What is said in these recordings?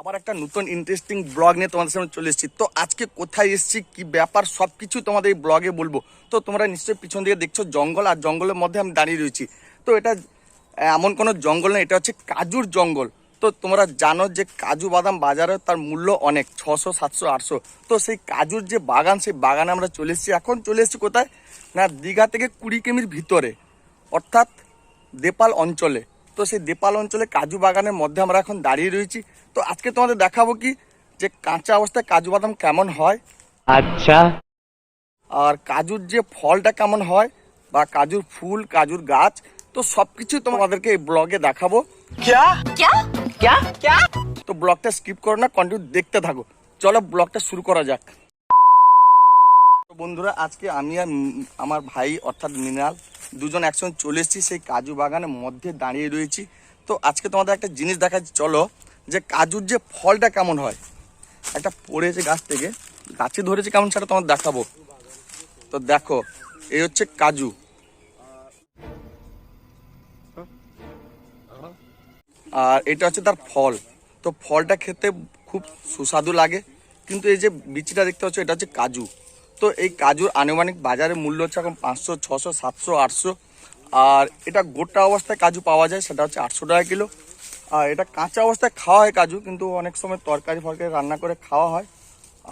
আবার একটা নতুন ইন্টারেস্টিং ব্লগ নিয়ে তোমাদের সামনে চলে এসেছি। তো আজকে কোথায় এসেছি, কি ব্যাপার সব কিছু তোমাদের এই ব্লগে বলব। তো তোমরা নিশ্চয়ই পিছন দিকে দেখছ জঙ্গল, আর জঙ্গলের মধ্যে আমি দাঁড়িয়ে রয়েছি। তো এটা এমন কোনো জঙ্গল না, এটা হচ্ছে কাজুর জঙ্গল। তো তোমরা জানো যে কাজু বাদাম বাজারে তার মূল্য অনেক, ছশো, সাতশো, আটশো। তো সেই কাজুর যে বাগান, সেই বাগানে আমরা চলে এসেছি। এখন চলে এসেছি কোথায়? না, দীঘা থেকে কুড়ি কিমির ভিতরে, অর্থাৎ দেপাল অঞ্চলে। তো সেই দেপাল অঞ্চলে কাজু বাগানের মধ্যে আমরা এখন দাঁড়িয়ে রয়েছি। তো আজকে তোমাদের দেখাবো কি যে কাঁচা অবস্থায় কাজু বাদাম কেমন হয়। আচ্ছা। আর কাজুর যে ফলটা কেমন হয় বা কাজুর ফুল কাজুর গাছ তো সবকিছু তোমাদেরকে এই ব্লগে দেখাবো। তো ব্লগটা স্কিপ করো না কন্টিনিউ দেখতে থাকো। চলো ব্লগটা শুরু করা যাক। বন্ধুরা আজকে আমি আর আমার ভাই অর্থাৎ মৃণাল দুজন একসঙ্গে চলে এসেছি, সেই কাজু বাগানের মধ্যে দাঁড়িয়ে রয়েছি। তো আজকে তোমাদের একটা জিনিস দেখাচ্ছি চলো, যে কাজুর যে ফলটা কেমন হয়। একটা পড়েছে গাছ থেকে, গাছে ধরেছে কেমন সেটা তোমার দেখাবো। তো দেখো, এই হচ্ছে কাজু। আর এটা হচ্ছে তার ফল। তো ফলটা খেতে খুব সুস্বাদু লাগে, কিন্তু এই যে বিচিটা দেখতে পাচ্ছ, এটা হচ্ছে কাজু। তো এই কাজুর আনুমানিক বাজারে মূল্য হচ্ছে এখন পাঁচশো, ছশো, সাতশো, আটশো। আর এটা গোটা অবস্থায় কাজু পাওয়া যায়, সেটা হচ্ছে আটশো টাকা কিলো। আর এটা কাঁচা অবস্থায় খাওয়া হয় কাজু, কিন্তু অনেক সময় তরকারি ফরকারি রান্না করে খাওয়া হয়।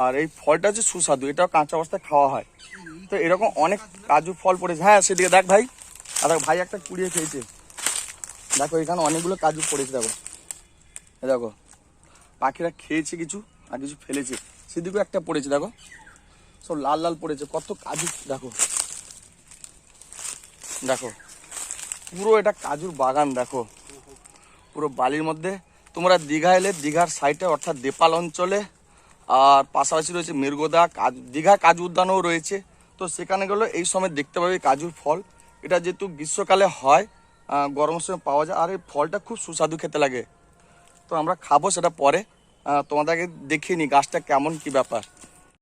আর এই ফলটা হচ্ছে সুস্বাদু, এটাও কাঁচা অবস্থায় খাওয়া হয়। তো এরকম অনেক কাজু ফল পড়েছে। হ্যাঁ সেদিকে দেখ ভাই। আর দেখ, ভাই একটা কুড়িয়ে খেয়েছে। দেখো, এখানে অনেকগুলো কাজু পড়েছে, দেখো। দেখো, পাখিরা খেয়েছে কিছু আর কিছু ফেলেছে। সেদিকেও একটা পড়েছে, দেখো। সব লাল লাল পড়েছে, কত কাজু, দেখো। দেখো, পুরো এটা কাজুর বাগান, দেখো। পুরো বালির মধ্যে, তোমরা দীঘা এলে দীঘার সাইডে, অর্থাৎ দেপাল অঞ্চলে, আর পাশাপাশি রয়েছে মেরগোদা, কাজু, দীঘা কাজু উদ্যানও রয়েছে। তো সেখানে গেলে এই সময় দেখতে পাবে কাজুর ফল। এটা যেহেতু গ্রীষ্মকালে হয় গরমের সময় পাওয়া যায়, আর এই ফলটা খুব সুস্বাদু খেতে লাগে। তো আমরা খাব সেটা পরে। তোমাদেরকে দেখিয়ে নি গাছটা কেমন, কি ব্যাপার।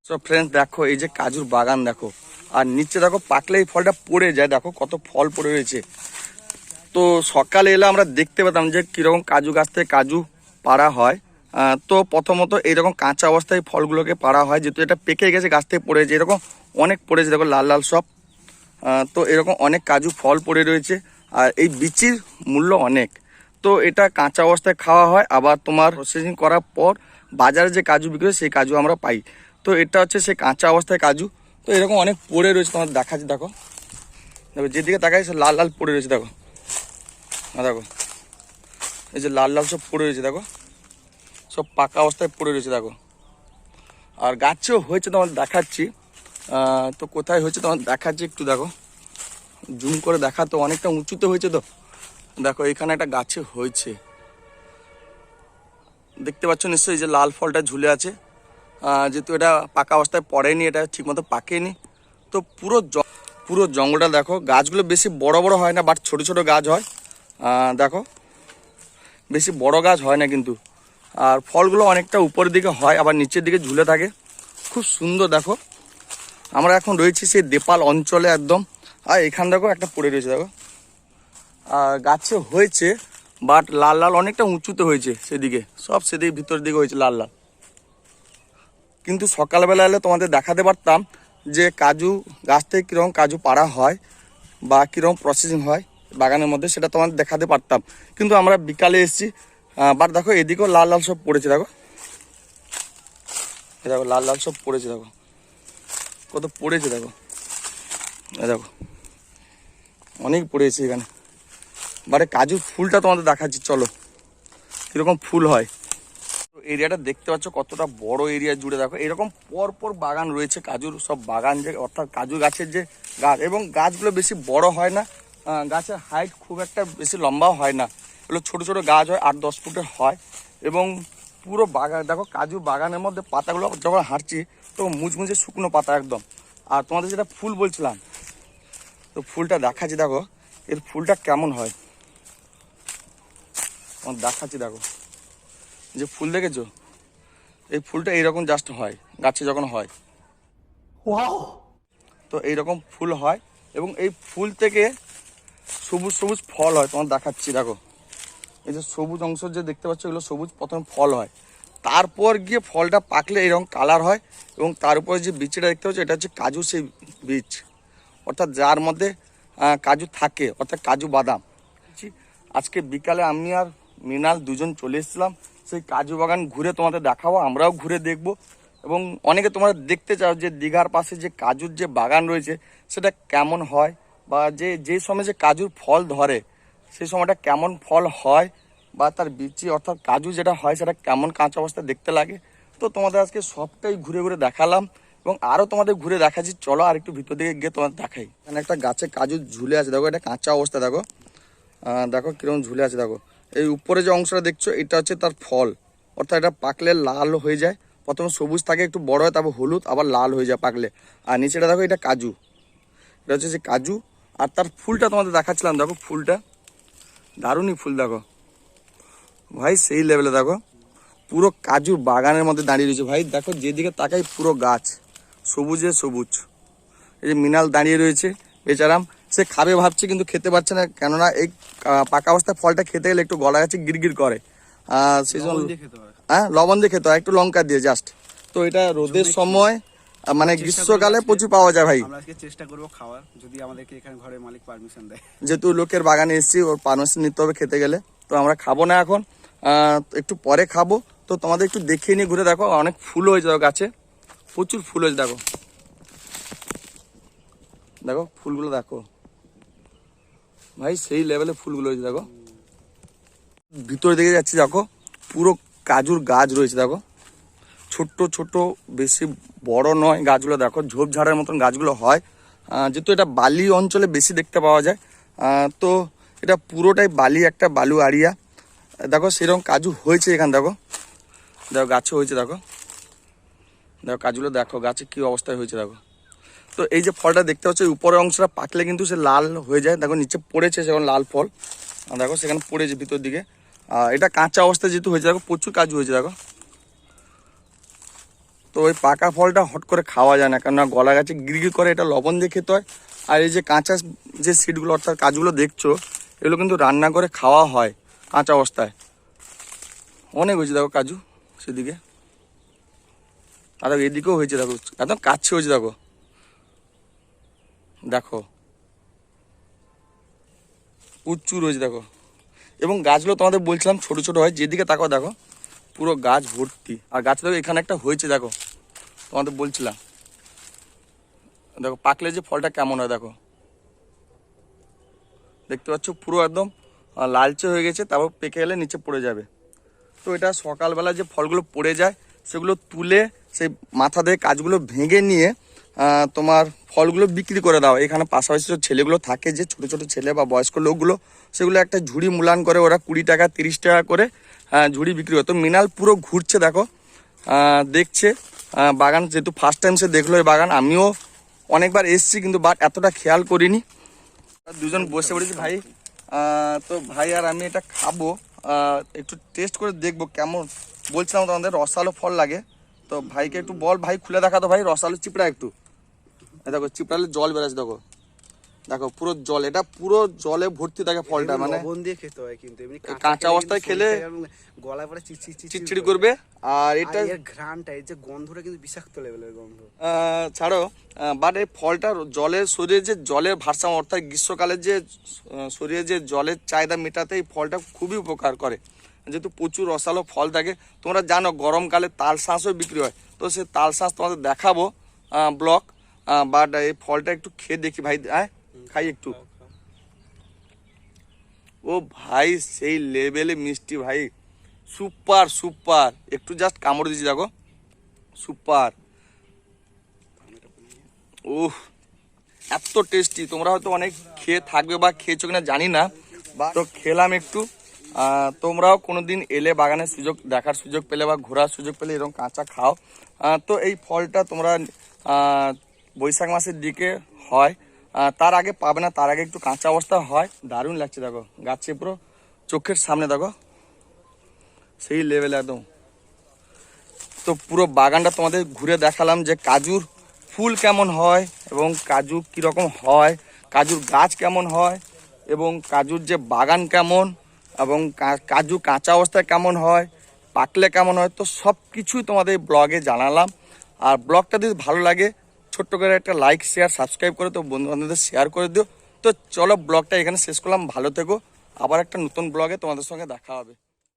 সো ফ্রেন্ডস দেখো, এই যে কাজুর বাগান দেখো, আর নিচে দেখো পাকলে এই ফলটা পড়ে যায়, দেখো কত ফল পড়ে রয়েছে। তো সকালে এলে আমরা দেখতে পেতাম যে কীরকম কাজু গাছ থেকে কাজু পাড়া হয়। তো প্রথমত এইরকম কাঁচা অবস্থায় ফলগুলোকে পাড়া হয়, যেহেতু এটা পেকে গেছে, গাছ থেকে পড়েছে এরকম অনেক পড়েছে, দেখো লাল লাল সব। তো এরকম অনেক কাজু ফল পড়ে রয়েছে, আর এই বিচির মূল্য অনেক। তো এটা কাঁচা অবস্থায় খাওয়া হয়, আবার তোমার প্রসেসিং করার পর বাজারে যে কাজু বিক্রি সেই কাজু আমরা পাই। তো এটা হচ্ছে সেই কাঁচা অবস্থায় কাজু। তো এরকম অনেক পড়ে রয়েছে তোমার দেখাচ্ছি, দেখো। দেখো, যেদিকে তাকাই সে লাল লাল পড়ে রয়েছে, দেখো। হ্যাঁ দেখো। এই যে লাল লাল সব পড়ে রয়েছে, দেখো। সব পাকা অবস্থায় পড়ে রয়েছে, দেখো। আর গাছেও হয়েছে তোমার দেখাচ্ছি। তো কোথায় হয়েছে তোমার দেখাচ্ছি একটু, দেখো। জুম করে দেখা তো অনেকটা উঁচুতে হয়েছে তো। দেখো, এখানে একটা গাছে হয়েছে। দেখতে পাচ্ছ নিশ্চয়ই যে লাল ফলটা ঝুলে আছে। যেহেতু এটা পাকা অবস্থায় পড়েনি, এটা ঠিকমতো পাকেনি। তো পুরো পুরো জঙ্গলটা দেখো, গাছগুলো বেশি বড় বড় হয় না, বাট ছোট ছোট গাছ হয়। দেখো, বেশি বড় গাছ হয় না কিন্তু। আর ফলগুলো অনেকটা উপরের দিকে হয়, আবার নিচের দিকে ঝুলে থাকে। খুব সুন্দর, দেখো। আমরা এখন রয়েছি সেই দেপাল অঞ্চলে একদম। আর এখান দেখো একটা পড়ে রয়েছে, দেখো। আর গাছে হয়েছে, বাট লাল লাল, অনেকটা উঁচুতে হয়েছে সেদিকে। সব সেদিকে ভিতরের দিকে হয়েছে লাল লাল। কিন্তু সকালবেলা এলে তোমাদের দেখাতে পারতাম যে কাজু গাছ থেকে কীরকম কাজু পাড়া হয় বা কীরকম প্রসেসিং হয় বাগানের মধ্যে, সেটা তোমাদের দেখাতে পারতাম। কিন্তু আমরা বিকালে এসেছি বাট দেখো, এদিকেও লাল লাল সব পড়েছে, দেখো। দেখো, লাল লাল সব পড়েছে, দেখো। কত পড়েছে, দেখো। দেখো, অনেক পড়েছে এখানে। বারে কাজুর ফুলটা তোমাদের দেখাচ্ছি, চলো। কীরকম ফুল হয়। এরিয়াটা দেখতে পাচ্ছ, কতটা বড় এরিয়া জুড়ে দেখো। এরকম পর পর বাগান রয়েছে, কাজুর সব বাগান যে, অর্থাৎ কাজু গাছের যে গাছ। এবং গাছগুলো বেশি বড় হয় না গাছের হাইট খুব একটা বেশি লম্বাও হয় না। এগুলো ছোট ছোট গাছ হয়, আট দশ ফুটের হয়। এবং পুরো বাগান, দেখো কাজু বাগানের মধ্যে পাতাগুলো যখন হাঁটছি তো মুচমুচে শুকনো পাতা একদম। আর তোমাদের যেটা ফুল বলছিলাম, তো ফুলটা দেখাচ্ছি, দেখো। এর ফুলটা কেমন হয়? তোমার দেখাচ্ছি, দেখো। যে ফুল দেখেছ? এই ফুলটা এইরকম জাস্ট হয় গাছে যখন হয়। তো এইরকম ফুল হয় এবং এই ফুল থেকে সবুজ সবুজ ফল হয় তোমার দেখাচ্ছি দেখো। এই যে সবুজ অংশ যে দেখতে পাচ্ছ এগুলো সবুজ প্রথমে ফল হয়। তারপর গিয়ে ফলটা পাকলে এরকম কালার হয় এবং তার উপরে যে বীজটা দেখতে পাচ্ছ এটা হচ্ছে কাজু সেই বীজ। অর্থাৎ যার মধ্যে কাজু থাকে অর্থাৎ কাজু বাদাম। আজকে বিকালে আমি আর মৃণাল দুজন চলে এসেছিলাম। সেই কাজু বাগান ঘুরে তোমাদের দেখাবো, আমরাও ঘুরে দেখব। এবং অনেকে তোমরা দেখতে চাও যে দীঘার পাশে যে কাজুর যে বাগান রয়েছে, সেটা কেমন হয় বা যে যে সময় যে কাজুর ফল ধরে, সেই সময়টা কেমন ফল হয় বা তার বিচি অর্থাৎ কাজু যেটা হয়, সেটা কেমন কাঁচা অবস্থায় দেখতে লাগে। তো তোমাদের আজকে সবটাই ঘুরে ঘুরে দেখালাম এবং আরও তোমাদের ঘুরে দেখাচ্ছি। চলো আর একটু ভিতর দিকে গিয়ে তোমাদের দেখাই। এখানে একটা গাছে কাজু ঝুলে আছে, দেখো এটা কাঁচা অবস্থা দেখো। দেখো কীরকম ঝুলে আছে, দেখো। এই উপরে যে অংশটা দেখছ, এটা হচ্ছে তার ফল। অর্থাৎ এটা পাকলে লাল হয়ে যায়। প্রথমে সবুজ থাকে, একটু বড় হয়, তারপর হলুদ, আবার লাল হয়ে যায় পাকলে। আর নিচেটা দেখো, এটা কাজু। এটা হচ্ছে যে কাজু। আর তার ফুলটা তোমাদের দেখাচ্ছিলাম, দেখো ফুলটা। দারুণই ফুল, দেখো। ভাই, সেই লেভেলে দেখো। পুরো কাজুর বাগানের মধ্যে দাঁড়িয়ে রয়েছে। ভাই, দেখো, যেদিকে তাকাই পুরো গাছ। সবুজে সবুজ। এই যে মিনাল দাঁড়িয়ে রয়েছে, বেচারাম। সে খাবে ভাবছে কিন্তু খেতে পারছে না। কেননা এই পাকা অবস্থায় ফলটা খেতে গেলে একটু গলা গাছে গিরগির করে। সেই জন্য হ্যাঁ লবণ দিয়ে খেতে হয় একটু লঙ্কা দিয়ে জাস্ট তো এটা রোদের সময় মানে গ্রীষ্মকালে প্রচুর পাওয়া যায় ভাই। আজকে চেষ্টা করব খাওয়ার যদি আমাদেরকে এখানে ঘরের মালিক পারমিশন দেয়। যেহেতু লোকের বাগানে এসেছি ওর পারমিশন নিতে হবে খেতে গেলে। তো আমরা খাব না এখন। একটু পরে খাব। তো তোমাদের একটু দেখিয়ে নিয়ে ঘুরে দেখো অনেক ফুল হয়েছে দেখো গাছে। প্রচুর ফুল হয়েছে দেখো। দেখো ফুলগুলো দেখো। ভাই, সেই লেভেলে ফুলগুলো হয়েছে দেখো। ভিতরে দিকে যাচ্ছি, দেখো। পুরো কাজুর গাছ রয়েছে, দেখো। ছোট্ট ছোট বেশি বড় নয় গাছগুলো, দেখো। ঝোপঝাড়ের মতন গাছগুলো হয়। যেহেতু এটা বালি অঞ্চলে বেশি দেখতে পাওয়া যায়। তো এটা পুরোটাই বালি, একটা বালু আড়িয়া দেখো, সেরকম কাজু হয়েছে এখানে, দেখো। দেখো গাছে হয়েছে, দেখো। দেখো, কাজগুলো দেখো, গাছে কি অবস্থায় হয়েছে, দেখো। তো এই যে ফলটা দেখতে পাচ্ছ উপরের অংশটা পাকলে কিন্তু সে লাল হয়ে যায়। দেখো, নিচে পড়েছে সেখানে লাল ফল। দেখো, সেখানে পড়েছে ভিতর দিকে। এটা কাঁচা অবস্থায় যেহেতু হয়েছে, দেখো, প্রচুর কাজু হয়েছে, দেখো। তো ওই পাকা ফলটা হট করে খাওয়া যায় না, কেননা গলা গাছে গিরগির করে, এটা লবণ দিয়ে খেতে হয়। আর এই যে কাঁচা যে সিডগুলো অর্থাৎ কাজগুলো দেখছ, এগুলো কিন্তু রান্না করে খাওয়া হয় কাঁচা অবস্থায়। অনেক হয়েছে, দেখো, কাজু সেদিকে। আর এদিকেও হয়েছে, দেখো, একদম কাছে হয়েছে, দেখো। দেখো। প্রচুর হয়েছে দেখো। এবং গাছগুলো তোমাদের বলছিলাম ছোট ছোট হয়, যেদিকে তাকাও দেখো, পুরো গাছ ভর্তি। আর গাছ দেখো, এখানে একটা হয়েছে, দেখো, তোমাদের বলছিলাম। দেখো, পাকলে যে ফলটা কেমন হয়, দেখো। দেখতে পাচ্ছ, পুরো একদম লালচে হয়ে গেছে, তারপর পেকে গেলে নিচে পড়ে যাবে। তো এটা সকালবেলা যে ফলগুলো পড়ে যায়, সেগুলো তুলে, সেই মাথা দিয়ে কাজগুলো ভেঙে নিয়ে তোমার ফলগুলো বিক্রি করে দাও। এখানে পাশাপাশি যে ছেলেগুলো থাকে যে, ছোট ছোট ছেলে বা বয়স্ক লোকগুলো, সেগুলো একটা ঝুড়ি মূলান করে, ওরা কুড়ি টাকা, তিরিশ টাকা করে ঝুড়ি বিক্রি করে। তো মিনাল পুরো ঘুরছে, দেখো। দেখছে। বাগান যেহেতু ফার্স্ট টাইম সে দেখল এই বাগান, আমিও অনেকবার এসেছি, কিন্তু বাট এতটা খেয়াল করিনি। দুজন বসে পড়েছি, ভাই। তো ভাই আর আমি এটা খাব। একটু টেস্ট করে দেখব কেমন। বলছিলাম তো আমাদের রসালো ফল লাগে। তো ভাইকে একটু বল, ভাই খুলে দেখা তো ভাই, রসালো চিপড়া একটু। দেখো চিপড়ালে জল বেরাচ্ছে দেখো। দেখো পুরো জল এটা পুরো জলে ভর্তি থাকে ফলটা মানে লবণ দিয়ে খেতে হয় কিন্তু এমনি কাঁচা অবস্থায় খেলে গলায় পরে চিচি চিটচিড়ি করবে আর এটা এর ঘ্রাণটা এই যে গন্ধটা কিন্তু বিষাক্ত লেভেলের গন্ধ। ছাড়ো বাট এই ফলটা জলের শরীরে যে জলের ভারসাম্য অর্থাৎ গ্রীষ্মকালে যে শরীরে যে জলের চাহিদা মেটাতে এই ফলটা খুবই উপকার করে। যেহেতু প্রচুর রসালো ফল থাকে তোমরা জানো গরমকালে তাল শাঁসও বিক্রি হয়। তো সে তাল শাঁস তোমাদের দেখাবো ব্লক বাট এই ফলটা একটু খেয়ে দেখি ভাই। হ্যাঁ খাই একটু। ও ভাই সেই লেভেলে মিষ্টি ভাই। Super super. একটু জাস্ট কামড় দিয়েছি দেখো। সুপার। উহ এত টেস্টি তোমরা হয়তো অনেক খেয়ে থাকবে বা খেয়েছো কিনা জানি না তো খেলাম একটু। তোমরাও কোনোদিন এলে বাগানের সুযোগ দেখার সুযোগ পেলে বা ঘোরার সুযোগ পেলে এরকম কাঁচা খাও। তো এই ফলটা তোমরা বৈশাখ মাসের দিকে হয়। তার আগে পাবে না, তার আগে একটু কাঁচা অবস্থা হয়। দারুণ লাগছে, দেখো। গাছে পুরো চোখের সামনে, দেখো। সেই লেভেল একদম। তো পুরো বাগানটা তোমাদের ঘুরে দেখালাম যে কাজুর ফুল কেমন হয় এবং কাজু কীরকম হয়, কাজুর গাছ কেমন হয় এবং কাজুর যে বাগান কেমন এবং কাজু কাঁচা অবস্থায় কেমন হয়, পাকলে কেমন হয়, তো সব কিছুই তোমাদের ব্লগে জানালাম। আর ব্লগটা যদি ভালো লাগে ছোট্ট করে একটা লাইক শেয়ার সাবস্ক্রাইব করে তো বন্ধু বান্ধবদের শেয়ার করে দিও। তো চলো ব্লগটা এখানে শেষ করলাম, ভালো থেকো। আবার একটা নতুন ব্লগে তোমাদের সঙ্গে দেখা হবে।